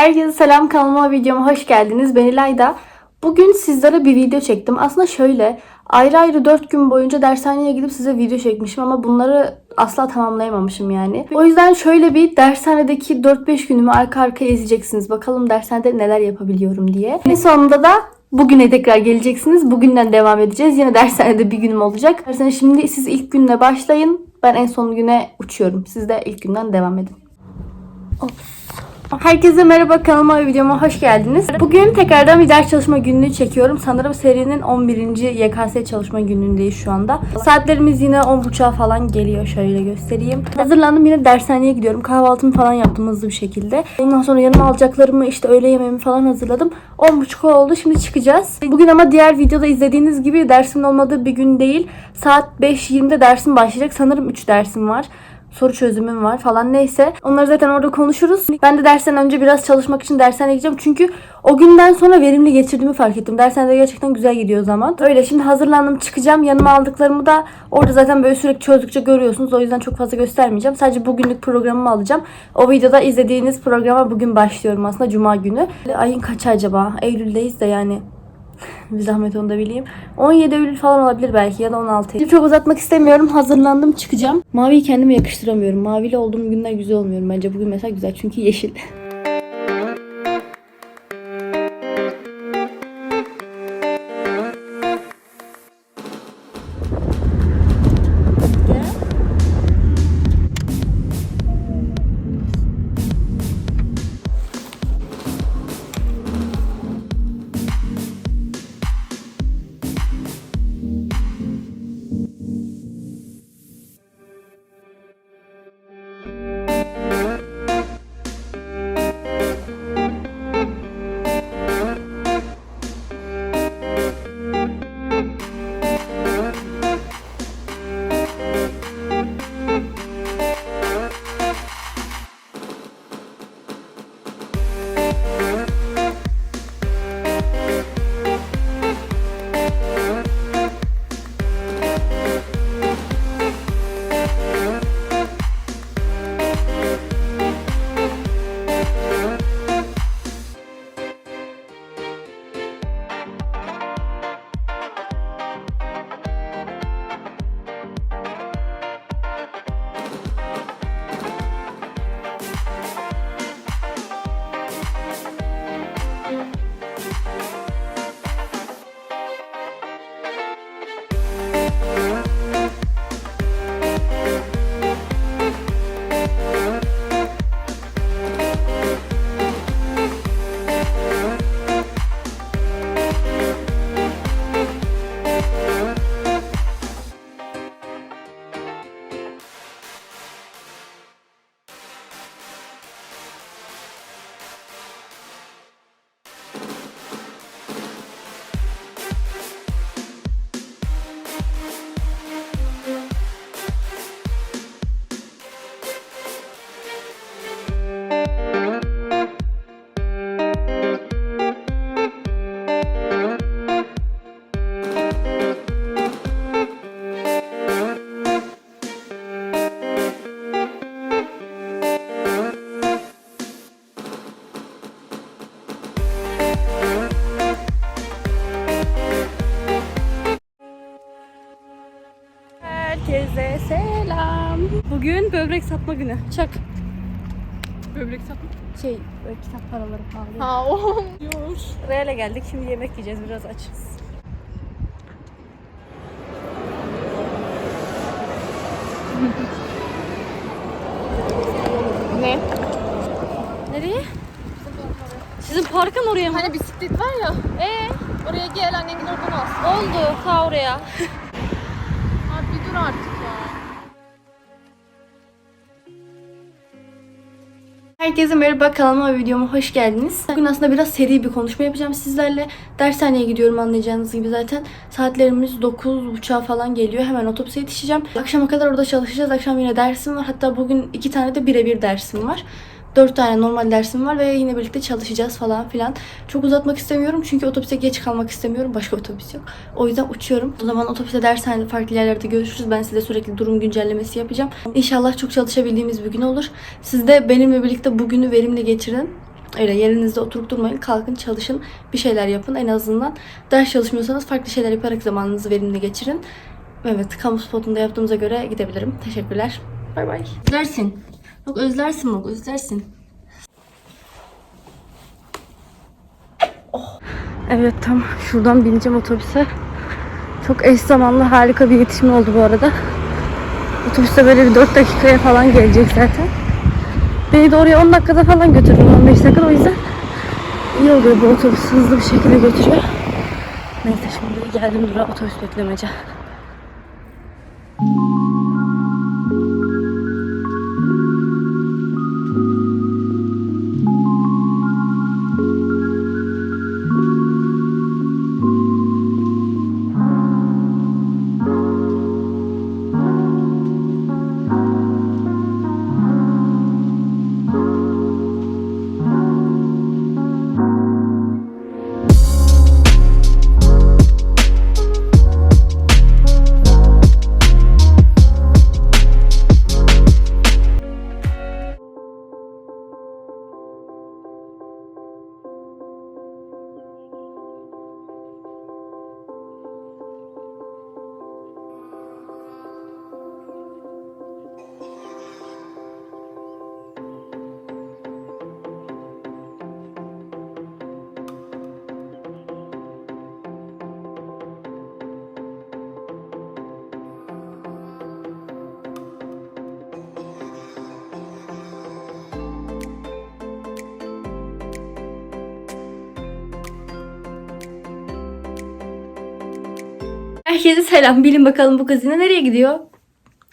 Herkese selam kanalıma videoma hoş geldiniz. Ben İlayda. Bugün sizlere bir video çektim. Aslında şöyle ayrı ayrı 4 gün boyunca dershaneye gidip size video çekmişim ama bunları asla tamamlayamamışım yani. O yüzden şöyle bir dershanedeki 4-5 günümü arka arkaya izleyeceksiniz. Bakalım dershanede neler yapabiliyorum diye. En sonunda da Bugüne tekrar geleceksiniz. Bugünden devam edeceğiz. Yine dershanede bir günüm olacak. Dershanede şimdi siz ilk günle başlayın. Ben en son güne uçuyorum. Siz de ilk günden devam edin. Herkese merhaba kanalıma ve videoma hoş geldiniz. Bugün tekrardan bir ders çalışma günlüğü çekiyorum. Sanırım serinin 11. YKS çalışma günlüğündeyiz şu anda. Saatlerimiz yine 10.30'a falan geliyor. Şöyle göstereyim. Hazırlandım yine dershaneye gidiyorum. Kahvaltımı falan yaptım hızlı bir şekilde. Ondan sonra yanıma alacaklarımı işte öğle yemeğimi falan hazırladım. 10.30 oldu. Şimdi çıkacağız. Bugün ama diğer videoda izlediğiniz gibi dersimin olmadığı bir gün değil. Saat 5.20'de dersim başlayacak. Sanırım 3 dersim var soru çözümüm var falan neyse. Onları zaten orada konuşuruz. Ben de dersten önce biraz çalışmak için dershaneye gideceğim. Çünkü o günden sonra verimli geçirdiğimi fark ettim. Dershanede gerçekten güzel gidiyor zaman. Öyle şimdi hazırlandım çıkacağım. Yanıma aldıklarımı da orada zaten böyle sürekli çözdükçe görüyorsunuz. O yüzden çok fazla göstermeyeceğim. Sadece bugünlük programımı alacağım. O videoda izlediğiniz programa bugün başlıyorum aslında Cuma günü. Ayın kaçı acaba? Eylül'deyiz de yani bir zahmet onu da bileyim. 17 Eylül falan olabilir belki ya da 16 Eylül. Çok uzatmak istemiyorum. Hazırlandım çıkacağım. Maviyi kendime yakıştıramıyorum. Maviyle olduğum günler güzel olmuyorum. Bence bugün mesela güzel çünkü yeşil. satma günü. Çak. Böbrek satma. Şey, böyle kitap paraları pahalı. Ha o. Real'e geldik. Şimdi yemek yiyeceğiz. Biraz açız. Ne? Nereye? Sizin parkın oraya mı? Hani bisiklet var ya. Ee, Oraya gel annen oradan al. oldu. Ta oraya. Abi bir dur artık Herkese merhaba kanalıma videoma hoş geldiniz. Bugün aslında biraz seri bir konuşma yapacağım sizlerle. Dershaneye gidiyorum anlayacağınız gibi zaten. Saatlerimiz 9.30'a falan geliyor. Hemen otobüse yetişeceğim. Akşama kadar orada çalışacağız. Akşam yine dersim var. Hatta bugün iki tane de birebir dersim var. Dört tane normal dersim var ve yine birlikte çalışacağız falan filan. Çok uzatmak istemiyorum çünkü otobüse geç kalmak istemiyorum. Başka otobüs yok. O yüzden uçuyorum. O zaman otobüste dershane farklı yerlerde görüşürüz. Ben size sürekli durum güncellemesi yapacağım. İnşallah çok çalışabildiğimiz bir gün olur. Siz de benimle birlikte bugünü verimli geçirin. Öyle yerinizde oturup durmayın. Kalkın çalışın. Bir şeyler yapın. En azından ders çalışmıyorsanız farklı şeyler yaparak zamanınızı verimli geçirin. Evet kamu spotunda yaptığımıza göre gidebilirim. Teşekkürler. Bay bay. Özlersin. Yok özlersin bak özlersin. Oh. Evet tam şuradan bineceğim otobüse. Çok eş zamanlı harika bir yetişme oldu bu arada. Otobüste böyle bir 4 dakikaya falan gelecek zaten. Beni de oraya 10 dakikada falan götürdü 15 dakika o yüzden iyi oluyor bu otobüs hızlı bir şekilde götürüyor. Neyse şimdi geldim durağa otobüs beklemece. Herkese selam. Bilin bakalım bu gazine nereye gidiyor?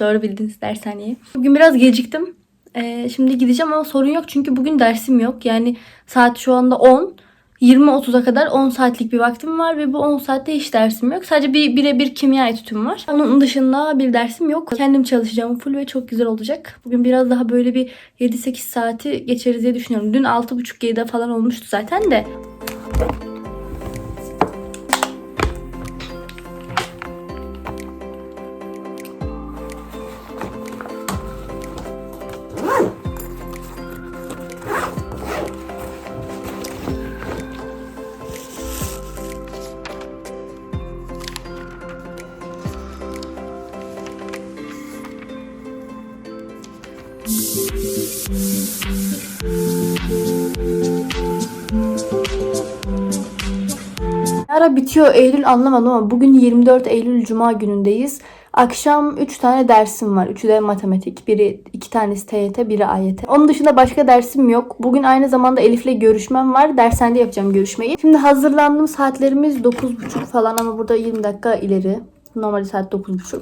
Doğru bildiniz dershaneye. Bugün biraz geciktim. Ee, şimdi gideceğim ama sorun yok çünkü bugün dersim yok. Yani saat şu anda 10. 20.30'a kadar 10 saatlik bir vaktim var ve bu 10 saatte hiç dersim yok. Sadece bir birebir kimya etütüm var. Onun dışında bir dersim yok. Kendim çalışacağım full ve çok güzel olacak. Bugün biraz daha böyle bir 7-8 saati geçeriz diye düşünüyorum. Dün 6.30-7'de falan olmuştu zaten de. Ara bitiyor Eylül anlamadım ama bugün 24 Eylül Cuma günündeyiz. Akşam 3 tane dersim var. Üçü de matematik. Biri iki tanesi TYT, biri AYT. Onun dışında başka dersim yok. Bugün aynı zamanda Elif'le görüşmem var. Dershanede yapacağım görüşmeyi. Şimdi hazırlandım. Saatlerimiz 9.30 falan ama burada 20 dakika ileri. Normalde saat 9.30.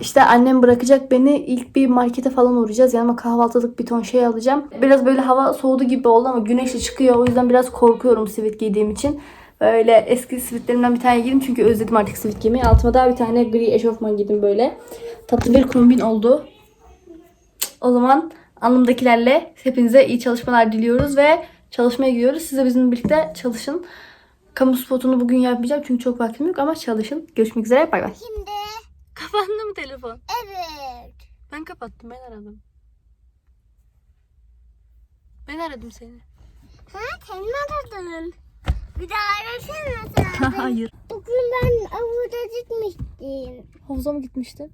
İşte annem bırakacak beni. İlk bir markete falan uğrayacağız. Yanıma kahvaltılık bir ton şey alacağım. Biraz böyle hava soğudu gibi oldu ama güneşli çıkıyor. O yüzden biraz korkuyorum sivit giydiğim için. Böyle eski sivitlerimden bir tane giydim çünkü özledim artık sivit giymeyi. Altıma daha bir tane gri eşofman giydim böyle. Tatlı bir kombin oldu. O zaman anlamdakilerle hepinize iyi çalışmalar diliyoruz ve çalışmaya gidiyoruz. Siz de bizimle birlikte çalışın. Kamu spotunu bugün yapmayacağım çünkü çok vaktim yok ama çalışın. Görüşmek üzere. Bay bay. Şimdi Kapandı mı telefon? evet. Ben kapattım. Ben aradım. Ben aradım seni. Ha sen mi aradın? Bir daha arasana sen. Hayır. Bugün ben avuda gitmiştim. Havuza mı gitmiştin?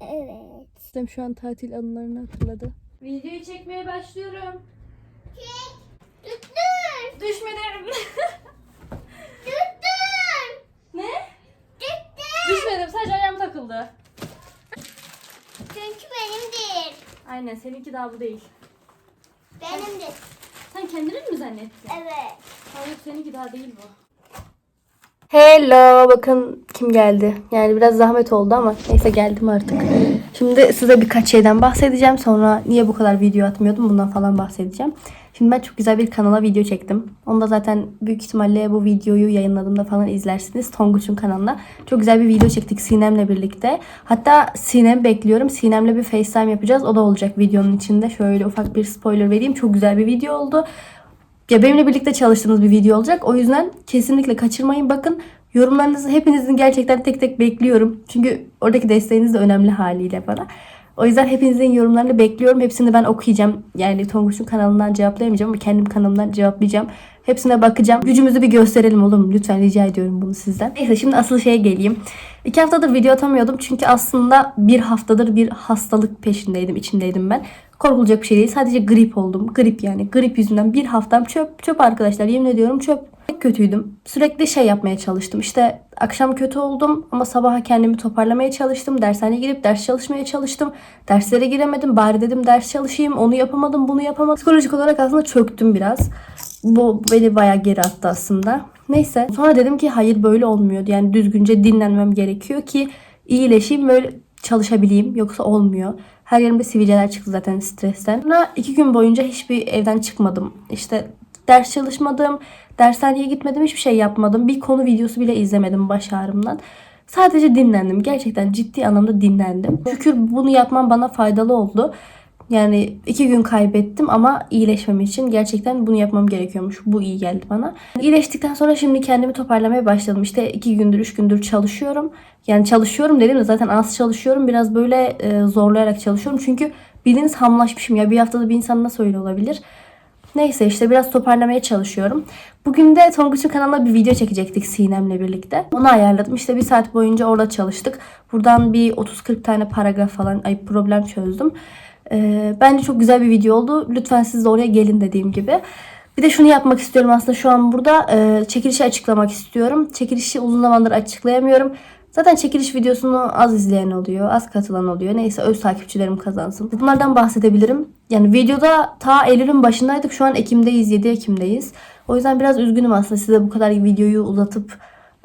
Evet. Sistem şu an tatil anılarını hatırladı. Videoyu çekmeye başlıyorum. Tuttur. Düşmedim. Tuttur. ne? Tuttur. Düşmedim. Sadece ayağım takıldı. Çünkü benimdir. Aynen. Seninki daha bu değil. Benimdir. Sen kendini mi zannettin? Evet. Hayır seninki daha değil bu. Hello bakın kim geldi. Yani biraz zahmet oldu ama neyse geldim artık. Şimdi size birkaç şeyden bahsedeceğim. Sonra niye bu kadar video atmıyordum bundan falan bahsedeceğim. Şimdi ben çok güzel bir kanala video çektim. Onu da zaten büyük ihtimalle bu videoyu yayınladığımda falan izlersiniz. Tonguç'un kanalına. Çok güzel bir video çektik Sinem'le birlikte. Hatta Sinem bekliyorum. Sinem'le bir FaceTime yapacağız. O da olacak videonun içinde. Şöyle ufak bir spoiler vereyim. Çok güzel bir video oldu. Ya benimle birlikte çalıştığımız bir video olacak. O yüzden kesinlikle kaçırmayın. Bakın yorumlarınızı hepinizin gerçekten tek tek bekliyorum. Çünkü oradaki desteğiniz de önemli haliyle bana. O yüzden hepinizin yorumlarını bekliyorum. Hepsini ben okuyacağım. Yani Tonguç'un kanalından cevaplayamayacağım ama kendim kanalımdan cevaplayacağım. Hepsine bakacağım. Gücümüzü bir gösterelim oğlum. Lütfen rica ediyorum bunu sizden. Neyse şimdi asıl şeye geleyim. İki haftadır video atamıyordum. Çünkü aslında bir haftadır bir hastalık peşindeydim, içindeydim ben. Korkulacak bir şey değil. Sadece grip oldum. Grip yani. Grip yüzünden bir haftam çöp. Çöp arkadaşlar. Yemin ediyorum çöp. Çok kötüydüm. Sürekli şey yapmaya çalıştım. İşte akşam kötü oldum ama sabaha kendimi toparlamaya çalıştım. Dershaneye girip ders çalışmaya çalıştım. Derslere giremedim. Bari dedim ders çalışayım. Onu yapamadım, bunu yapamadım. Psikolojik olarak aslında çöktüm biraz. Bu beni bayağı geri attı aslında. Neyse. Sonra dedim ki hayır böyle olmuyordu. Yani düzgünce dinlenmem gerekiyor ki iyileşeyim böyle çalışabileyim. Yoksa olmuyor. Her yerimde sivilceler çıktı zaten stresten. Sonra iki gün boyunca hiçbir evden çıkmadım. İşte ders çalışmadım. Dershaneye gitmedim. Hiçbir şey yapmadım. Bir konu videosu bile izlemedim baş ağrımdan. Sadece dinlendim. Gerçekten ciddi anlamda dinlendim. Şükür bunu yapmam bana faydalı oldu. Yani iki gün kaybettim ama iyileşmem için gerçekten bunu yapmam gerekiyormuş. Bu iyi geldi bana. İyileştikten sonra şimdi kendimi toparlamaya başladım. İşte iki gündür, üç gündür çalışıyorum. Yani çalışıyorum dedim de zaten az çalışıyorum. Biraz böyle e, zorlayarak çalışıyorum. Çünkü bildiğiniz hamlaşmışım ya. Bir haftada bir insan nasıl öyle olabilir? Neyse işte biraz toparlamaya çalışıyorum. Bugün de Tonguç'un kanalına bir video çekecektik Sinem'le birlikte. Onu ayarladım. İşte bir saat boyunca orada çalıştık. Buradan bir 30-40 tane paragraf falan ay problem çözdüm. Ee, bence çok güzel bir video oldu. Lütfen siz de oraya gelin dediğim gibi. Bir de şunu yapmak istiyorum aslında şu an burada. E, çekilişi açıklamak istiyorum. Çekilişi uzun zamandır açıklayamıyorum. Zaten çekiliş videosunu az izleyen oluyor, az katılan oluyor. Neyse öz takipçilerim kazansın. Bunlardan bahsedebilirim. Yani videoda ta Eylül'ün başındaydık. Şu an Ekim'deyiz, 7 Ekim'deyiz. O yüzden biraz üzgünüm aslında size bu kadar videoyu uzatıp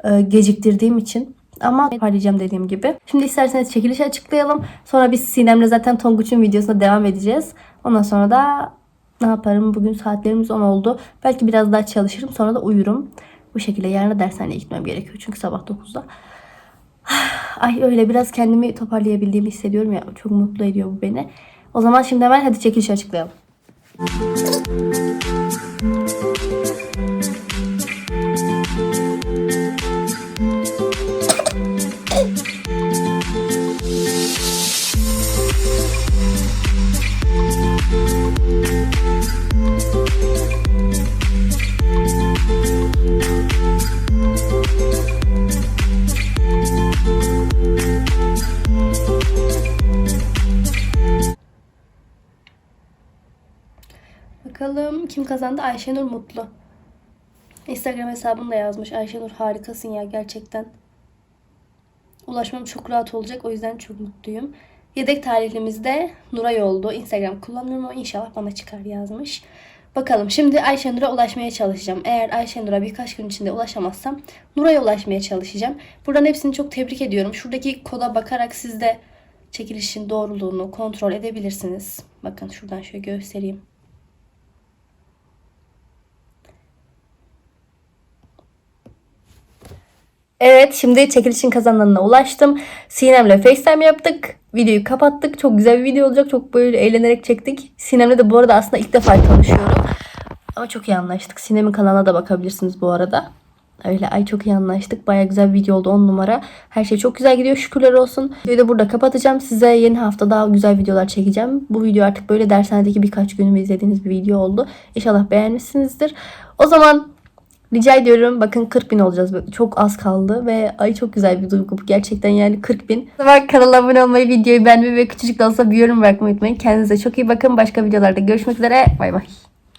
e, geciktirdiğim için. Ama paylaşacağım dediğim gibi. Şimdi isterseniz çekilişi açıklayalım. Sonra biz Sinem'le zaten Tonguç'un videosuna devam edeceğiz. Ondan sonra da ne yaparım? Bugün saatlerimiz 10 oldu. Belki biraz daha çalışırım. Sonra da uyurum. Bu şekilde yarın da dershaneye gitmem gerekiyor. Çünkü sabah 9'da. Ay öyle biraz kendimi toparlayabildiğimi hissediyorum ya. Çok mutlu ediyor bu beni. O zaman şimdi hemen hadi çekilişi açıklayalım. Bakalım kim kazandı? Ayşenur Mutlu. Instagram hesabını da yazmış. Ayşenur harikasın ya gerçekten. Ulaşmam çok rahat olacak. O yüzden çok mutluyum. Yedek tarihlimiz de Nuray oldu. Instagram kullanıyorum ama inşallah bana çıkar yazmış. Bakalım şimdi Ayşenur'a ulaşmaya çalışacağım. Eğer Ayşenur'a birkaç gün içinde ulaşamazsam Nuray'a ulaşmaya çalışacağım. Buradan hepsini çok tebrik ediyorum. Şuradaki koda bakarak siz de çekilişin doğruluğunu kontrol edebilirsiniz. Bakın şuradan şöyle göstereyim. Evet şimdi çekilişin kazananına ulaştım. Sinem'le FaceTime yaptık. Videoyu kapattık. Çok güzel bir video olacak. Çok böyle eğlenerek çektik. Sinem'le de bu arada aslında ilk defa tanışıyorum. Ama çok iyi anlaştık. Sinem'in kanalına da bakabilirsiniz bu arada. Öyle ay çok iyi anlaştık. Baya güzel bir video oldu 10 numara. Her şey çok güzel gidiyor şükürler olsun. Videoyu da burada kapatacağım. Size yeni hafta daha güzel videolar çekeceğim. Bu video artık böyle dershanedeki birkaç günümü izlediğiniz bir video oldu. İnşallah beğenmişsinizdir. O zaman Rica ediyorum bakın 40 bin olacağız. Çok az kaldı ve ay çok güzel bir duygu bu. Gerçekten yani 40 bin. Bak kanala abone olmayı, videoyu beğenmeyi ve küçücük de olsa bir yorum bırakmayı unutmayın. Kendinize çok iyi bakın. Başka videolarda görüşmek üzere. Bay bay.